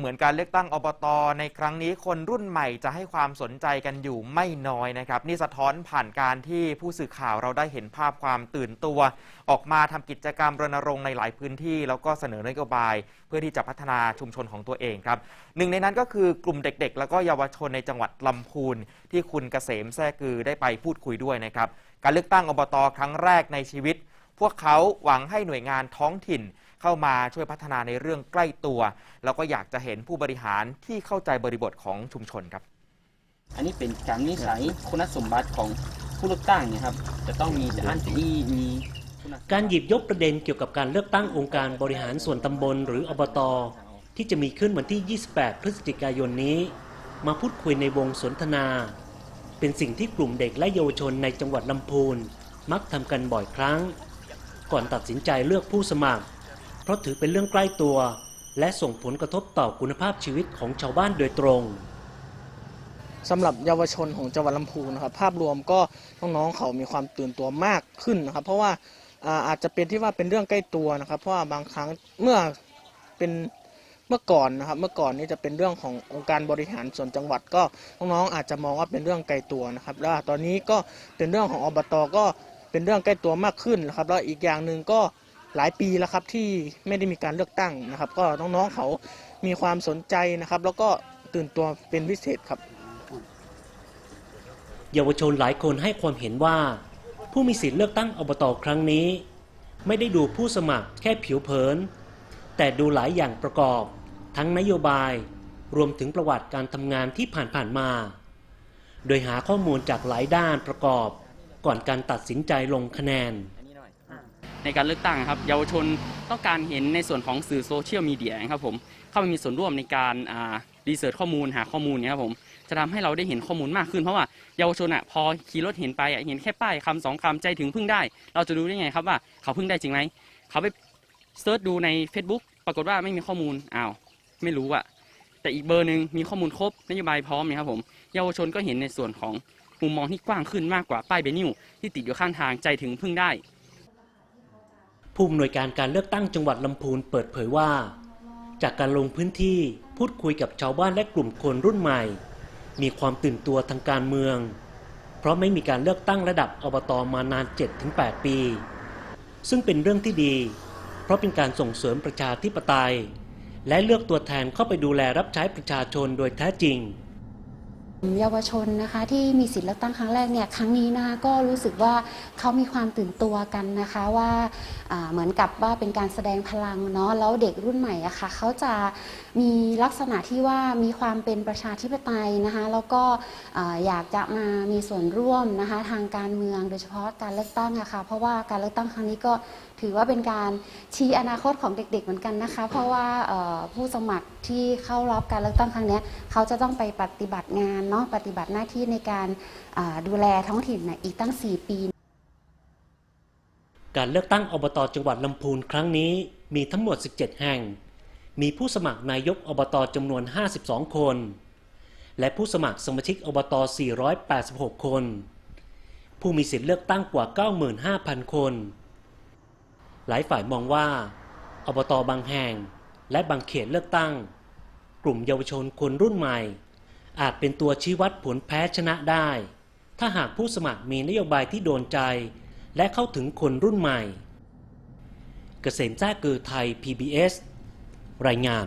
เหมือนการเลือกตั้งอบตในครั้งนี้คนรุ่นใหม่จะให้ความสนใจกันอยู่ไม่น้อยนะครับ นี่สะท้อนผ่านการที่ผู้สื่อข่าวเราได้เห็นภาพความตื่นตัว ออกมาทำกิจกรรมรณรงค์ในหลายพื้นที่ แล้วก็เสนอนโยบาย เพื่อที่จะพัฒนาชุมชนของตัวเองครับหนึ่งในนั้นก็คือกลุ่มเด็ก ๆ แล้วก็เยาวชนในจังหวัดลำพูนที่คุณเกษมแท้กือได้ไปพูดคุยด้วยนะครับการเลือกตั้งอบตครั้งแรกในชีวิต พวกเขาหวังให้หน่วยงานท้องถิ่น เข้ามาช่วยพัฒนาในเรื่องใกล้ตัว แล้วก็อยากจะเห็นผู้บริหารที่เข้าใจบริบทของชุมชนครับ อันนี้เป็นการนิสัยคุณสมบัติของผู้เลือกตั้งเนี่ยครับ จะต้องมีอันที่มีคุณสมบัติการหยิบยกประเด็นเกี่ยวกับการเลือกตั้งองค์การบริหารส่วนตำบลหรืออบตที่จะมีขึ้นวันที่ 28 พฤศจิกายนนี้ มาพูดคุยในวงสนทนา เป็นสิ่งที่กลุ่มเด็กและเยาวชนในจังหวัดลำพูน มักทำกันบ่อยครั้ง ก่อนตัดสินใจเลือกผู้สมัครเพ ราะถือเป็นเรื่องใกล้ตัว และส่งผลกระทบต่อคุณภาพชีวิตของชาวบ้านโดยตรงสำหรับเยาวชนของจังหวัดลำพูนนะครับภาพรวมก็น้องๆเขามีความตื่นตัวมากขึ้นนะครับ เพราะว่าอาอาจจะเป็นที่ว่าเป็นเรื่องใกล้ตัวนะครับ เพราะว่าบางครั้งเมื่อเป็นเมื่อก่อนนะครับ เมื่อก่อนนี้จะเป็นเรื่องขององค์การบริหารส่วนจังหวัดก็น้องๆอาจจะมองว่าเป็นเรื่องไกลตัวนะครับ แล้วตอนนี้ก็เป็นเรื่องของอบตก็เป็นเรื่องใกล้ตัวมากขึ้นนะครับ แล้วอีกอย่างหนึ่งก็ หลายปีแล้วครับที่ไม่ได้มีการเลือกตั้งนะครับ ก็น้องๆเขามีความสนใจนะครับ แล้วก็ตื่นตัวเป็นพิเศษครับ เยาวชนหลายคนให้ความเห็นว่า ผู้มีสิทธิ์เลือกตั้งอบตครั้งนี้ ไม่ได้ดูผู้สมัครแค่ผิวเผิน แต่ดูหลายอย่างประกอบ ทั้งนโยบาย รวมถึงประวัติการทำงานที่ผ่านๆมา โดยหาข้อมูลจากหลายด้านประกอบ ก่อนการตัดสินใจลงคะแนน ในการเลือกตั้งครับ เยาวชนต้องการเห็นในส่วนของสื่อโซเชียลมีเดียครับผมเข้ามามีส่วนร่วมในการรีเสิร์ชข้อมูลหาข้อมูลเนี่ยครับผมจะทำให้เราได้เห็นข้อมูลมากขึ้นเพราะว่าเยาวชนอะพอขี่รถเห็นไปเห็นแค่ป้ายคำสองคำใจถึงพึ่งได้ เราจะรู้ได้ไงครับว่าเขาพึ่งได้จริงไหมเขาไปเซิร์ชดูใน Facebook ปรากฏว่าไม่มีข้อมูลอ้าวไม่รู้อะแต่อีกเบอร์หนึ่งมีข้อมูลครบนโยบายพร้อมเนี่ยครับผมเยาวชนก็เห็นในส่วนของมุมมองที่กว้างขึ้นมากกว่าป้ายเบนิวที่ติดอยู่ข้างทางใจถึงพึ่งได้ ผู้อำนวยการการเลือกตั้งจังหวัดลำพูนเปิดเผยว่า จากการลงพื้นที่พูดคุยกับชาวบ้านและกลุ่มคนรุ่นใหม่ มีความตื่นตัวทางการเมือง เพราะไม่มีการเลือกตั้งระดับอบตมานาน 7-8 ปี ซึ่งเป็นเรื่องที่ดี เพราะเป็นการส่งเสริมประชาธิปไตย และเลือกตัวแทนเข้าไปดูแลรับใช้ประชาชนโดยแท้จริง เยาวชนนะคะที่มีสิทธิ์เลือกตั้งครั้งแรกเนี่ยครั้งนี้นะคะก็รู้สึกว่าเขามีความตื่นตัวกันนะคะว่าเหมือนกับว่าเป็นการแสดงพลังเนาะแล้วเด็กรุ่นใหม่อะค่ะเขาจะมีลักษณะที่ว่ามีความเป็นประชาธิปไตยนะคะแล้วก็อ่าอยากจะมามีส่วนร่วมนะคะทางการเมืองโดยเฉพาะการเลือกตั้งอะค่ะเพราะว่าการเลือกตั้งครั้งนี้ก็ถือว่าเป็นการชี้อนาคตของเด็กๆเหมือนกันนะคะ เพราะว่าผู้สมัครที่เข้ารับการเลือกตั้งครั้งเนี้ยเขาจะต้องไปปฏิบัติงานเนาะปฏิบัติหน้าที่ในการดูแลท้องถิ่นอีกตั้ง 4 ปี การเลือกตั้งอบตจังหวัดลำพูนครั้งนี้มีทั้งหมด 17 แห่ง มีผู้สมัครนายกอบตจำนวน 52 คน และผู้สมัครสมาชิกอบต 486 คน ผู้มีสิทธิ์เลือกตั้งกว่า 95,000 คน หลายฝ่ายมองว่า อบตบางแห่งและบางเขตเลือกตั้ง กลุ่มเยาวชนคนรุ่นใหม่ อาจเป็นตัวชี้วัดผลแพ้ชนะได้ ถ้าหากผู้สมัครมีนโยบายที่โดนใจ และเข้าถึงคนรุ่นใหม่ เกษมแจ้เกือไทย PBS รายงาน